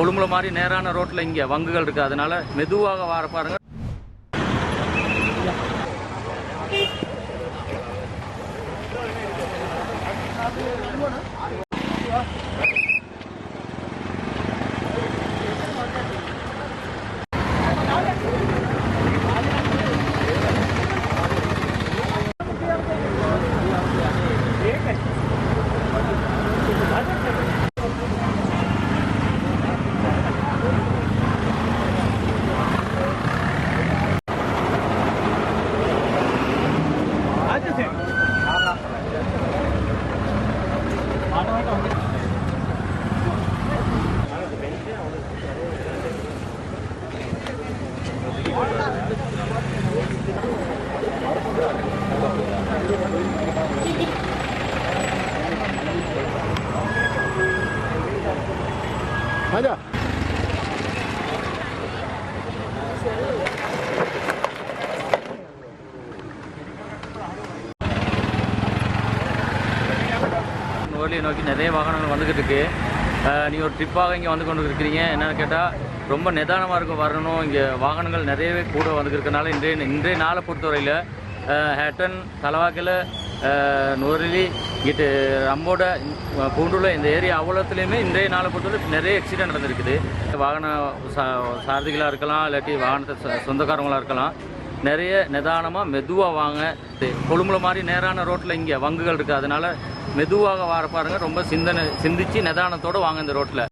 கொழும்புல மாதிரி நேரான ரோட்டில் இங்கே வங்குகள் இருக்குது அதனால மெதுவாக வர பாருங்க. 맞 아. நுவலியை நோக்கி நிறைய வாகனங்கள் வந்துக்கிட்டு இருக்கு நீங்கள் ஒரு ட்ரிப்பாக இங்கே வந்து கொண்டு இருக்கிறீங்க என்னென்னு கேட்டால் ரொம்ப நிதானமாக இருக்கும் வரணும். இங்கே வாகனங்கள் நிறையவே கூட வந்துருக்கனால இன்றைய இன்றைய நாளை பொறுத்தவரையில் ஹேட்டன் தலவாக்கில் நுவரெலி இங்கிட்டு நம்மோட பூண்டுள்ள இந்த ஏரியா அவ்வளோத்துலேயுமே இன்றைய நாளை பொறுத்தவரை நிறைய ஆக்சிடென்ட் நடந்திருக்குது. வாகன சா சாரதிகளாக இருக்கலாம் இல்லாட்டி வாகனத்தை சொந்தக்காரங்களாக இருக்கலாம். நிறைய நிதானமாக மெதுவாக வாங்க. கொழும்புல மாதிரி நேரான ரோட்டில் இங்கே வங்குகள் இருக்குது அதனால் மெதுவாக வர பாருங்கள் ரொம்ப சிந்தனை சிந்திச்சு நிதானத்தோடு வாங்க இந்த ரோட்டில்